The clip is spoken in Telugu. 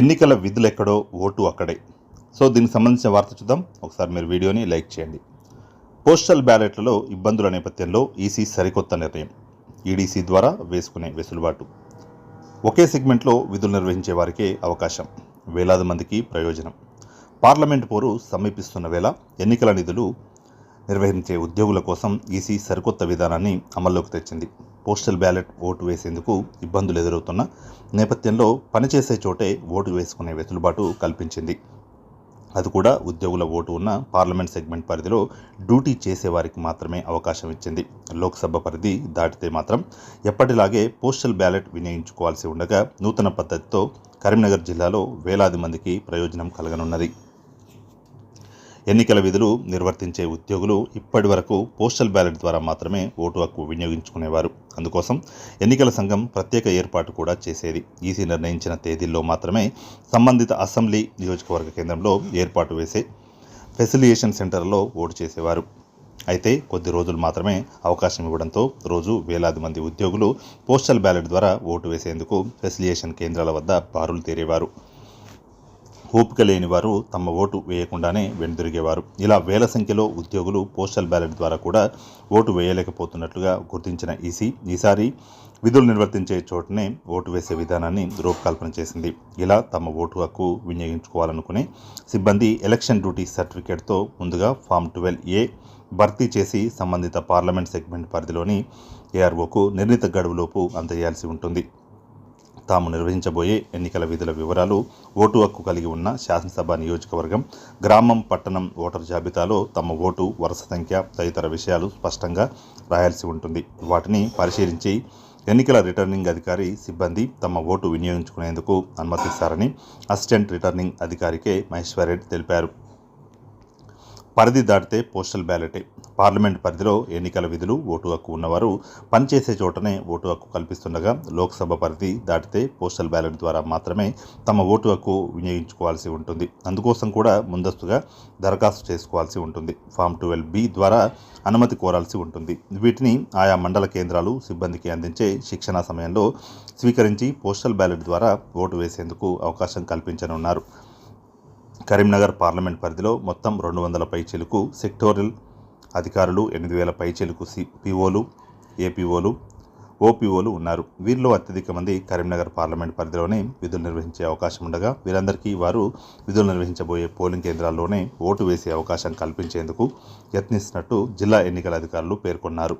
ఎన్నికల విధులు ఎక్కడో ఓటు అక్కడే. సో దీనికి సంబంధించిన వార్త చూద్దాం. ఒకసారి మీరు వీడియోని లైక్ చేయండి. పోస్టల్ బ్యాలెట్లలో ఇబ్బందుల నేపథ్యంలో ఈసీ సరికొత్త నిర్ణయం. ఈడీసీ ద్వారా వేసుకునే వెసులుబాటు. ఒకే సెగ్మెంట్లో విధులు నిర్వహించే వారికే అవకాశం. వేలాది మందికి ప్రయోజనం. పార్లమెంట్ పోరు సమీపిస్తున్న వేళ ఎన్నికల నిధులు నిర్వహించే ఉద్యోగుల కోసం ఈసీ సరికొత్త విధానాన్ని అమల్లోకి తెచ్చింది. పోస్టల్ బ్యాలెట్ ఓటు వేసేందుకు ఇబ్బందులు ఎదురవుతున్న నేపథ్యంలో పనిచేసే చోటే ఓటు వేసుకునే వెసులుబాటు కల్పించింది. అది కూడా ఉద్యోగుల ఓటు ఉన్న పార్లమెంట్ సెగ్మెంట్ పరిధిలో డ్యూటీ చేసేవారికి మాత్రమే అవకాశం ఇచ్చింది. లోక్సభ పరిధి దాటితే మాత్రం ఎప్పటిలాగే పోస్టల్ బ్యాలెట్ వినియోగించుకోవాల్సి ఉండగా నూతన పద్ధతితో కరీంనగర్ జిల్లాలో వేలాది మందికి ప్రయోజనం కలగనున్నది. ఎన్నికల విధులు నిర్వర్తించే ఉద్యోగులు ఇప్పటి వరకు పోస్టల్ బ్యాలెట్ ద్వారా మాత్రమే ఓటు హక్కు వినియోగించుకునేవారు. అందుకోసం ఎన్నికల సంఘం ప్రత్యేక ఏర్పాటు కూడా చేసేది. ఈసీ నిర్ణయించిన తేదీల్లో మాత్రమే సంబంధిత అసెంబ్లీ నియోజకవర్గ కేంద్రంలో ఏర్పాటు వేసే ఫెసిలియేషన్ సెంటర్లో ఓటు చేసేవారు. అయితే కొద్ది రోజులు మాత్రమే అవకాశం ఇవ్వడంతో రోజు వేలాది మంది ఉద్యోగులు పోస్టల్ బ్యాలెట్ ద్వారా ఓటు వేసేందుకు ఫెసిలియేషన్ కేంద్రాల వద్ద బారులు తీరేవారు. ఓపిక లేని వారు తమ ఓటు వేయకుండానే వెనుదిరిగేవారు. ఇలా వేల సంఖ్యలో ఉద్యోగులు పోస్టల్ బ్యాలెట్ ద్వారా కూడా ఓటు వేయలేకపోతున్నట్లుగా గుర్తించిన ఈసీ ఈసారి విధులు నిర్వర్తించే చోటనే ఓటు వేసే విధానాన్ని రూపకల్పన చేసింది. ఇలా తమ ఓటు హక్కు వినియోగించుకోవాలనుకునే సిబ్బంది ఎలక్షన్ డ్యూటీ సర్టిఫికేట్తో ముందుగా ఫామ్ ట్వెల్వ్ ఏ భర్తీ చేసి సంబంధిత పార్లమెంట్ సెగ్మెంట్ పరిధిలోని ఏఆర్ఓకు నిర్ణీత గడువులోపు అందజేయాల్సి ఉంటుంది. తాము నిర్వహించబోయే ఎన్నికల విధుల వివరాలు ఓటు హక్కు కలిగి ఉన్న శాసనసభ నియోజకవర్గం గ్రామం పట్టణం ఓటర్ జాబితాలో తమ ఓటు వరుస సంఖ్య తదితర విషయాలు స్పష్టంగా రాయాల్సి ఉంటుంది. వాటిని పరిశీలించి ఎన్నికల రిటర్నింగ్ అధికారి సిబ్బంది తమ ఓటు వినియోగించుకునేందుకు అనుమతిస్తారని అసిస్టెంట్ రిటర్నింగ్ అధికారికే మహేశ్వర్ రెడ్డి తెలిపారు. పరిధి దాటితే పోస్టల్ బ్యాలెటే. పార్లమెంట్ పరిధిలో ఎన్నికల విధులు ఓటు హక్కు ఉన్నవారు పనిచేసే చోటనే ఓటు హక్కు కల్పిస్తుండగా లోక్సభ పరిధి దాటితే పోస్టల్ బ్యాలెట్ ద్వారా మాత్రమే తమ ఓటు హక్కు వినియోగించుకోవాల్సి ఉంటుంది. అందుకోసం కూడా ముందస్తుగా దరఖాస్తు చేసుకోవాల్సి ఉంటుంది. ఫామ్ ట్వెల్వ్ బి ద్వారా అనుమతి కోరాల్సి ఉంటుంది. వీటిని ఆయా మండల కేంద్రాలు సిబ్బందికి అందించే శిక్షణ సమయంలో స్వీకరించి పోస్టల్ బ్యాలెట్ ద్వారా ఓటు వేసేందుకు అవకాశం కల్పించనున్నారు. కరీంనగర్ పార్లమెంట్ పరిధిలో మొత్తం రెండు వందల పైచీలకు సెక్టోరల్ అధికారులు ఎనిమిది వేల పైచీలకు సిపిఓలు ఏపీఓలు ఓపీఓలు ఉన్నారు. వీరిలో అత్యధిక మంది కరీంనగర్ పార్లమెంట్ పరిధిలోనే విధులు నిర్వహించే అవకాశం ఉండగా వీరందరికీ వారు విధులు నిర్వహించబోయే పోలింగ్ కేంద్రాల్లోనే ఓటు వేసే అవకాశం కల్పించేందుకు యత్నిస్తున్నట్టు జిల్లా ఎన్నికల అధికారులు పేర్కొన్నారు.